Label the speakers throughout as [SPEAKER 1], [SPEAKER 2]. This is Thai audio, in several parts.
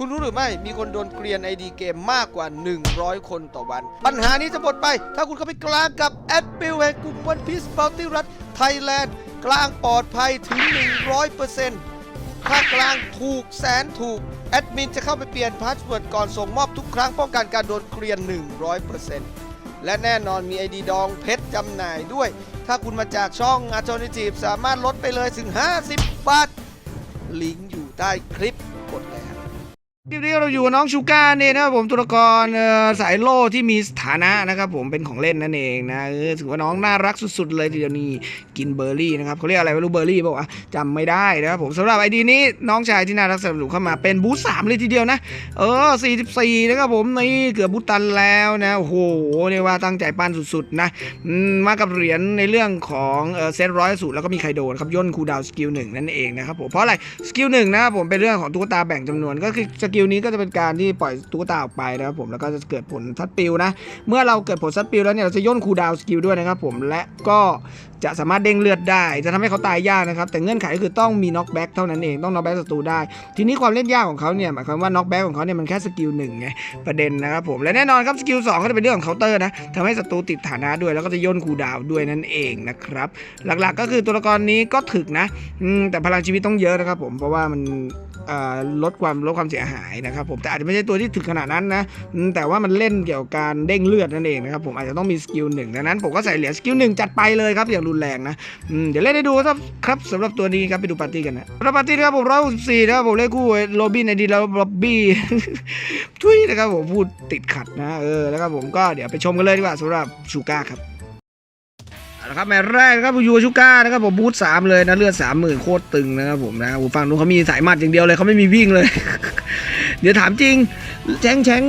[SPEAKER 1] คุณรู้หรือไม่ มีคนโดนเกลียน ID เกมมากกว่า 100 คนต่อวัน ปัญหานี้จะหมดไป ถ้าคุณเข้าไปกลางกับแอดบิลแห่งกลุ่มวันพีซเ o ลติรัฐไทยแลนด์ กลางปลอดภัยถึง 100%ถ้ากลางถูกแสนถูก แอดมินจะเข้าไปเปลี่ยนพาสเวิร์ดก่อนส่งมอบทุกครั้งป้องกันการโดนเกลียน 100%และแน่นอนมี ID ดองเพชรจำหน่ายด้วย ถ้าคุณมาจากช่อง a l t e r n a t i v e สามารถลดไปเลยถึง 50 บาทลิงก์อยู่ใต้คลิป คลิปนี้เราอยู่กับน้องชูก้าเนี่ยนะครับผมตัวละครเอ่อสายโล่ที่มีสถานะนะครับผมเป็นของเล่นนั่นเองนะถือว่าน้องน่ารักสุดๆเลยทีเดียวนี้กินเบอร์รี่นะครับเขาเรียกอะไรไม่รู้เบอร์รี่บอกว่าวะจำไม่ได้นะครับผมสำหรับไอดีนี้น้องชายที่น่ารักสนุกเข้ามาเป็นบูธสามเลยทีเดียวนะเออ 44 นะครับผมนี่เกือบบูตันแล้วนะโอ้โหเรียกว่าตั้งใจปั้นสุดๆนะมากับเหรียญในเรื่องของเซตร้อยสูตรแล้วก็มีไคโดนะครับย่นคูดาวสกิลหนึ่งนั่นเองนะครับผมเพราะอะไรสกิลหนึ่งนะครับผมเป็นเรื่องของตุ๊กตาแบ่งจำนวนก็คือสกิิลนี้ก็จะเป็นการที่ปล่อยตุ๊กตาออกไปนะครับผมแล้วก็จะเกิดผลทัดปิวนะ เมื่อเราเกิดผลซัดปิวแล้วเนี่ยเราจะย่นคูดาวสกิลด้วยนะครับผมและก็จะสามารถเด้งเลือดได้ จะทำให้เขาตายยากนะครับ แต่เงื่อนไขก็คือต้องมีน็อกแบ็กเท่านั้นเองต้องน็อกแบ็กศัตรูได้ ทีนี้ความเล่นยากของเขาเนี่ยหมายความว่าน็อกแบ็กของเขาเนี่ยมันแค่สกิลหนึ่งไงประเด็นนะครับผมและแน่นอนครับสกิลสองก็จะเป็นเรื่องของเคาน์เตอร์นะทำให้ศัตรูติดฐานะด้วยแล้วก็จะย่นคูดาวด้วยนั่นเองนะครับหลักๆก็คือตัวละครนี้ก็ถึกนะแต่พลังชีวิตต้องเยอะนะครับผมเพราะว่ามัน ลดความลดความเสียหายนะครับผมแต่อาจจะไม่ใช่ตัวที่ถึกขนาดนั้นนะแต่ว่ามันเล่นเกี่ยวกับการเด้งเลือดนั่นเองนะครับผมอาจจะต้องมีสกิลหนึ่งดังนั้นผมก็ใส่เหรียญสกิลหนึ่งจัดไปเลยครับอย่างรุนแรงนะเดี๋ยวเล่นให้ดูครับครับสำหรับตัวนี้ครับไปดูปาร์ตี้กันนะรับปาร์ตี้นะครับผมร้อยหกสิบสี่นะครับผมเล่นคู่โรบินในดีแล้วล็อบบี้ทุยนะครับผมพูดติดขัดนะเออแล้วครับผมก็เดี๋ยวไปชมกันเลยดีกว่าสำหรับชูก้าครับ เอาละครับแมตช์แรกนะครับผมยูชูก้านะครับผมบูทสามเลยนะเลือดสามหมื่นโคตรตึงนะครับผมนะผมฟังนู้นเขามีสายมัดอย่างเดียวเลยเขาไม่มีวิ่งเลย เดี๋ยวถามจริงแชงแชง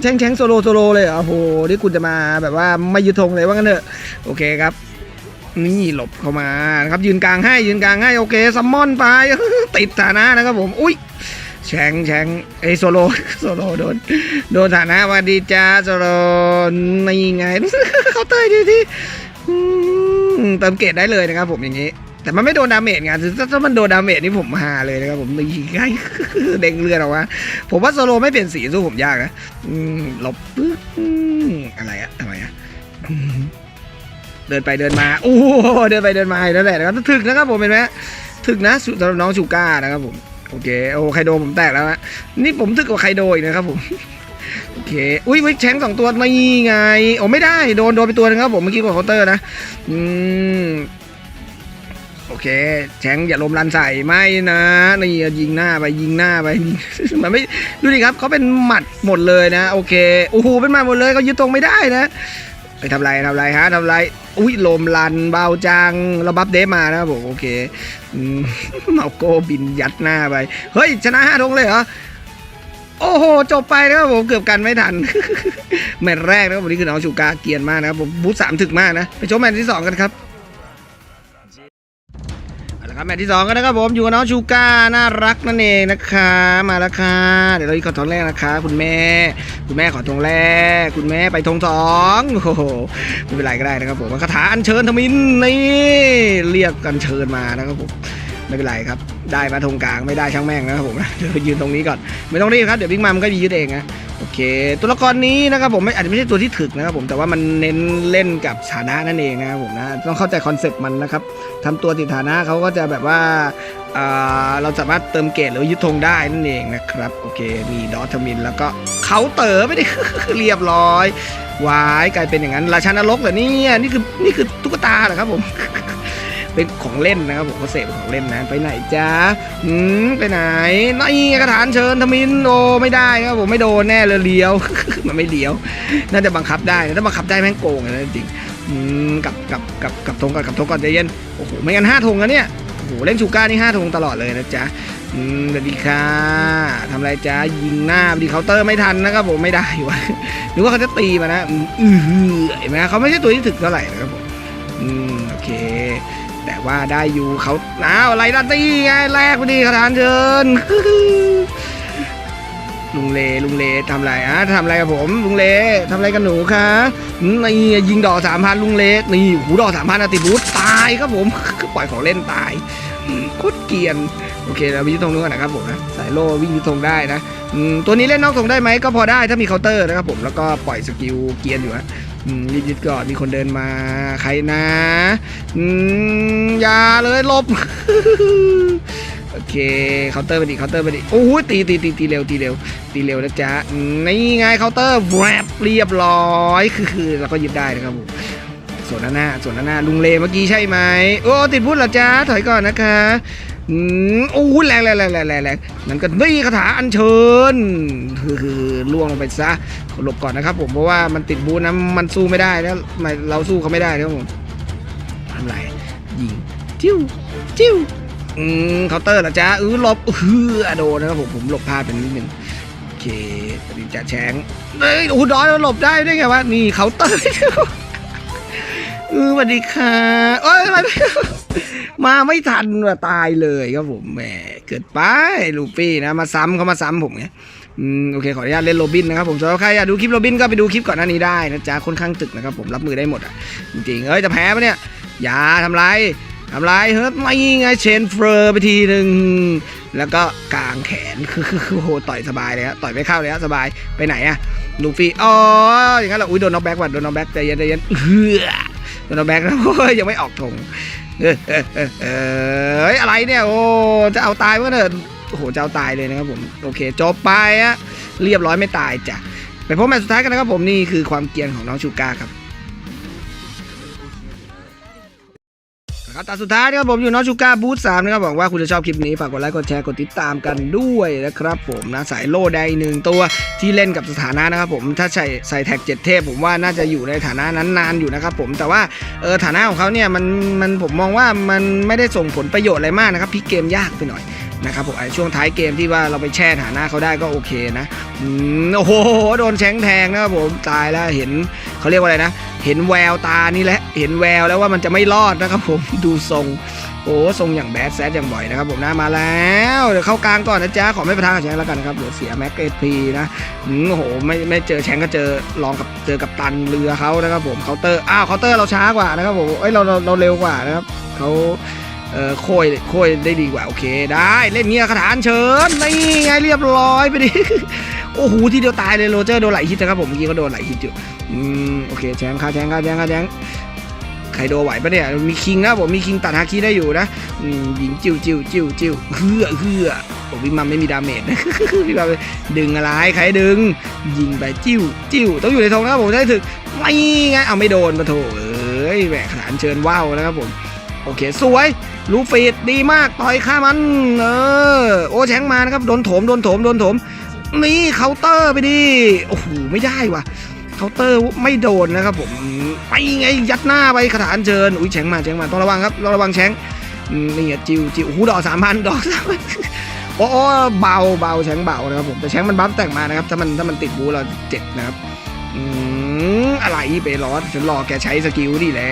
[SPEAKER 1] แชงแชงโซโลโซโลเลยอโอ้โหนี่คุณจะมาแบบว่าไม่ยึดธงเลยว่างั้นเถอะโอเคครับ นี่หลบเข้ามานะครับยืนกลางให้ยืนกลางให้โอเคซัมมอนไปติดฐานะนะครับผมอุ้ยแชงแชงไอโซโลโซโลโดนโดนฐานะวัสดีจ้าโซโลนี่ไงเขาเตยดีที่ เติมเกรดได้เลยนะครับผมอย่างนี้ แต่มันไม่โดนดาเมจไงถ้ามันโดนดาเมจนี่ผมหาเลยนะครับผมนี่ไเด้งเลือดออกมาผมว่าโซโลไม่เปลี่ยนสีสู้ผมยากนะหลบปึ๊บอะไรอะทำไมอะเดินไปเดินมาโอ้เดินไปเดินมานั่นแหละนะครับถึกนะครับผมเห็นไหมถึกนะสำหรับน้องชูก้านะครับผมโอเคโอ้ไคโดผมแตกแล้วฮะนี่ผมถึกกว่าไคโดอีกนะครับผม โอเค อุ้ยอุ้ยแชงสองตัวไม่ไงโอ้ไม่ได้ โดน โดนไปตัวหนึงครับผม เมื่อกี้กดเคาน์เตอร์นะ อืม โอเค แชงอย่าลมรันใส่ไม่นะ นี่ยิงหน้าไปยิงหน้าไป มันไม่ ดูดิครับเขาเป็นหมัดหมดเลยนะ โอเค โอ้โห เป็นหมัดหมดเลยเขายึดตรงไม่ได้นะไปทำไรทำไรฮะทำไรอุ้ยลมลันเบาจังเราบัฟเดฟมานะครับผมโอเคอมเมาโกบินยัดหน้าไป เฮ้ย ชนะห้าธงเลยเหรอ โอ้โห จบไปนะครับผมเกือบกันไม่ทัน แมตช์แรกนะครับวันนี้คือน้องชูกาเกียนมากนะครับผมบูธสามถึกมากนะ ไปชมแมตช์ที่สองกันครับเอาละครับแมตช์ที่สองกันนะครับผมอยู่กับน้องชูกาน่ารักนั่นเองนะคะมาแล้วค่ะเดี๋ยวเราอีกขอทงแรกนะคะ คุณแม่ คุณแม่ขอทงแรก คุณแม่ไปทงสองโอ้โหไม่เป็นไรก็ได้นะครับผมคาถาอัญเชิญทมินนี่เรียกกันเชิญมานะครับผมไม่เป็นไรครับ ได้มาธงกลางไม่ได้ช่างแม่งนะครับผมเดี๋ยวยืนตรงนี้ก่อนไม่ต้องรีบครับเดี๋ยวบิ๊กมัมก็ยึดเองนะโอเค ตัวละครนี้นะครับผมไม่อาจจะไม่ใช่ตัวที่ถึกนะครับผมแต่ว่ามันเน้นเล่นกับฐานะนั่นเองนะครับผมนะต้องเข้าใจคอนเซ็ปต์มันนะครับทำตัวติดฐานะเขาก็จะแบบว่าเราสามารถเติมเกรดหรือยึดธงได้นั่นเองนะครับโอเคมีดอทมิน แล้วก็เขาเต๋อไม่ได้เรียบร้อยวายกลายเป็นอย่างนั้นราชานรกเหรอเนี่ยนี่คือนี่คือตุ๊กตาเหรอครับผม เป็นของเล่นนะครับผมเขาเสพเป็นของเล่นนะไปไหนจ้าอืมไปไหนนี่กระถานเชิญทมินโอไม่ได้ครับผมไม่โดนแน่เลยเลี้ยว มันไม่เลี้ยว น่าจะบังคับได้ถ้าบังคับได้แม่งโกงเลยนะจริงอืมกับกับกับกับธงก่อนกับธงก่อนใจเย็นโอ้โหไม่งั้นห้าธงนะเนี่ยโอ้โหเล่นชูก้านี่ห้าธงตลอดเลยนะจ๊ะอืมสวัสดีค่ะทำอะไรจ๊ะยิงหน้าดีเคาน์เตอร์ไม่ทันนะครับผมไม่ได้วะหรือว่าเขาจะตีมานะอื้อหือเห็นไหมเขาไม่ใช่ตัวที่ถึกเท่าไหร่นะครับผมอืมโอเค แต่ว่าได้อยู่เขาอ้าวอะไรดันตี้ไงแรกพอดีขทานเชิญลุงเลลุงเลทำอะไรอะทำอะไรกับผม ลุงเลทำอะไรกับหนูคะนี่ยิงดอกสามพันลุงเลนี่หูดอกสามพันติบูทตายครับผมปล่อยของเล่นตายโคตรเกียน
[SPEAKER 2] โอเคเราไปยึดธงนู้นนะครับผมนะสายโล่วิ่งยึดธงได้นะตัวนี้เล่นนอกธงได้ไหมก็พอได้ถ้ามีเคาน์เตอร์นะครับผมแล้วก็ปล่อยสกิลเกียร์อยู่นะ รีบยึดก่อนมีคนเดินมาใครนะอย่าเลยลบโอเคเคาน์เตอร์ไปดิเคาน์เตอร์ไปดิโอ้ยตีตีตีตีเร็วตีเร็วตีเร็วนะจ๊ะนี่ไงเคาน์เตอร์แวบเรียบร้อยคือคือเราก็ยึดได้นะครับผมส่วนหน้าส่วนหน้าหน้าลุงเลเมื่อกี้ใช่ไหมโอ้ติดพุทธเหรอจ๊ะถอยก่อนนะคะ อืมโอ้แรงแรงแรงแรงแรงแรงนั่นก็นี่คาถาอัญเชิญคือคือล่วงลงไปซะหลบก่อนนะครับ ผมเพราะว่ามันติดบูธนะมันสู้ไม่ได้แล้วเราสู้เขาไม่ได้นะครับผมทำไรยิงจิ้วจิ้วอืมเคาน์เตอร์เหรอจ๊ะเออหลบเออโดนนะครับผมผมหลบพลาดไปนิดนึงโอเคตอนนี้จะแชงเอ้ยโอ้ดอยหลบได้ได้ไงวะนี่เคาน์เตอร์ ออสวัสดีค่ะเอ้ยมาไม่ทันว่ะตายเลยครับผมแหมเกิดไปลูปี้นะมาซ้ำเขามาซ้ำผมไงอืมโอเคขออนุญาตเล่นโรบินนะครับผมสำหรับใครอยากดูคลิปโรบินก็ไปดูคลิปก่อนหน้านี้ได้นะจ๊ะค่อนข้างตึกนะครับผมรับมือได้หมดอะจริงๆเอ้ยจะแพ้ปะเนี่ยอย่าทำไรทำไรเฮ้ยไม่ไงเชนเฟอร์ไปทีหนึ่งแล้วก็กางแขนคือคือโหต่อยสบายเลยฮะต่อยไม่เข้าเลยฮะสบายไปไหนอะลูฟี่อ๋ออย่างนั้นเรออุ้ยโดนน็อกแบ็กว่ะโดนน็อกแบ็กใจเย็นใจเย็นเฮ้อ โดนน็อกแบ็กนะโอ้ยยังไม่ออกธงเอ่อเฮ้ยอะไรเนี่ยโอ้จะเอาตายเมื่อเนอะโอ้โหจะเอาตายเลยนะครับผมโอเคจบไปอะเรียบร้อยไม่ตายจ้ะไปพบแมตช์สุดท้ายกันนะครับผมนี่คือความเกรียนของน้องชูก้าครับ ครับตาสุดท้ายนะครับผมอยู่น้องชูก้าบูธสามนะครับบอกว่าคุณจะชอบคลิปนี้ฝากกดไลค์กดแชร์กดติดตามกันด้วยนะครับผมนะสายโล่ได้หนึ่งตัวที่เล่นกับสถานะนะครับผมถ้าใส่ใส่แท็กเจ็ดเทพผมว่าน่าจะอยู่ในฐานะนั้นนานอยู่นะครับผมแต่ว่าเออฐานะของเขาเนี่ยมันมันผมมองว่ามันไม่ได้ส่งผลประโยชน์อะไรมากนะครับพิกเกมยากไปหน่อย นะครับผมไอ้ช่วงท้ายเกมที่ว่าเราไปแช่ฐานะเขาได้ก็โอเคนะอืมโอ้โหโดนแชงแทงนะครับผมตายแล้วเห็นเขาเรียกว่าอะไรนะ เห็นแววตานี่แหละเห็นแววแล้วว่ามันจะไม่รอดนะครับผมดูทรงโอ้ทรงอย่างแบดแซดอย่างบ่อยนะครับผมนะมาแล้วเดี๋ยวเข้ากลางก่อนนะจ๊ะขอไม่ประทะกับแชงแล้วกันนะครับเดี๋ยวเสียแม็กเอพีนะอืมโอ้โหไม่ไม่เจอแชงก็เจอลองกับเจอกับตันเรือเขานะครับผมเคาน์เตอร์อ้าวเคาน์เตอร์เราช้ากว่านะครับผมเอ้ยเราเราเราเร็วกว่านะครับเขา เออโค่อยโค่อยได้ดีกว่าโอเค ได้เล่นเงี้ยคาถาเชิญนี่ไงเรียบร้อยไปดิโอ้โหทีเดียวตายเลยโรเจอร์โดนไหลฮิตนะครับผมเมื่อกี้ก็โดนไหลฮิตอยู่อืมโอเคแชงค่าแชงค่าแชงค่าแชงใครโดไหวปะเนี่ยมีคิงนะผมมีคิงตัดฮาคิได้อยู่นะอืมยิงจิ้วจิ้วจิ้วจิ้วเฮือเฮือผมพี่มัมไม่มีดาเมจนะพี่มัมดึงอะไรใครดึง ยิงไปจิ้วจิ้วต้องอยู่ในธงนะครับผมได้ถึกไม่ไงเอาไม่โดนมาโถเอ้ยแหวกขานเชิญว่าวนะครับผม โอเคสวย ลูฟีดดีมากต่อยข้ามัน เออ โอแชงมานะครับ โดนโถม โดนโถม โดนโถม นี่เคาน์เตอร์ไปดิ โอ้โห ไม่ได้ว่ะเคาน์เตอร์ไม่โดนนะครับผม ไปไง ยัดหน้าไปคาถาเชิญ อุ้ยแชงมาแชงมาต้องระวังครับต้องระวังแชงนี่จิวจิวโอ้โหดอกสามพันดอกสามพันโอ้โอ้เบาเบาแชงเบานะครับผมแต่แชงมันบัฟแต่งมานะครับถ้ามันถ้ามันติดบูเราเจ็บนะครับอืมอะไรไปร้อนฉันรอแกใช้สกิลนี่แหละ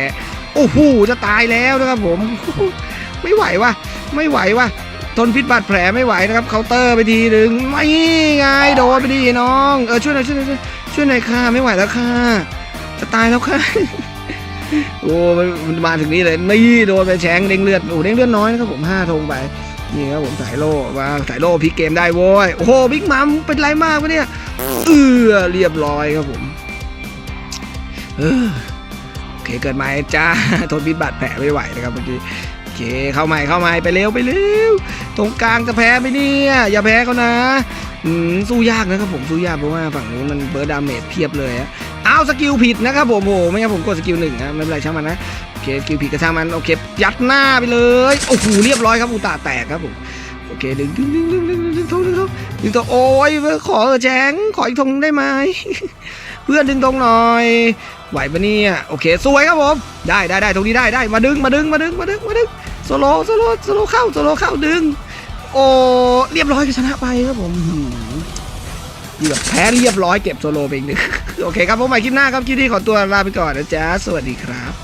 [SPEAKER 2] โอ้โหจะตายแล้วนะครับผม ไม่ไหววะไม่ไหววะทนพิษบาดแผลไม่ไหวนะครับเคาน์เตอร์ไปทีหนึ่งไม่ไงโดนไปดีน้องเออช่วยหน่อยช่วยหน่อยช่วยหน่อยค่ะไม่ไหวแล้วค่ะจะตายแล้วค่ะโอ้มันมาถึงนี้เลยนี่โดนไปแชงเด้งเลือดโอ้เด้งเลือดน้อยนะครับผมห้าธงไปนี่ครับผมสายโล่ว่าสายโล่พลิกเกมได้โว้ยโอ้โหบิ๊กมัมเป็นไรมากวะเนี่ยเออเรียบร้อยครับผมเออ เคเกิดมาจ้าทนพิษบาดแผลไม่ไหวนะครับเมื่อกี้โอเคเข้าใหม่เข้าใหม่ไปเร็วไปเร็วตรงกลางจะแพ้ไหมเนี่ยอย่าแพ้เขานะอืมสู้ยากนะครับผมสู้ยากเพราะว่าฝั่งนู้นมันเบิร์ดดาเมจเพียบเลยอะเอาสกิลผิดนะครับผมโอ้ไม่งั้นผมกดสกิลหนึ่งนะไม่เป็นไรช่างมันนะโอเคสกิลผิดก็ช่างมันโอเคยัดหน้าไปเลยโอ้โหเรียบร้อยครับอุตาแตกครับผมโอเคดึงดึงดึงดึงดึงดึงดึงดึงดึงดึงตัวโอ้ยขอเออแจงขออีกธงได้ไหม เพื่อนดึงตรงหน่อยไหวปะเนี่ยโอเคสวยครับผมได้ได้ได้ตรงนี้ได้ได้มาดึงมาดึงมาดึงมาดึงมาดึงโซโลโซโลโซโลเข้าโซโลเข้าดึง โอ้เรียบร้อยก็ชนะไปครับผมหืมดีแบบแพ้เรียบร้อยเก็บโซโลไปอีกหนึ่งโอเคครับผมใหม่คลิปหน้าครับคลิปนี้ขอตัวลาไปก่อนนะจ๊ะสวัสดีครับ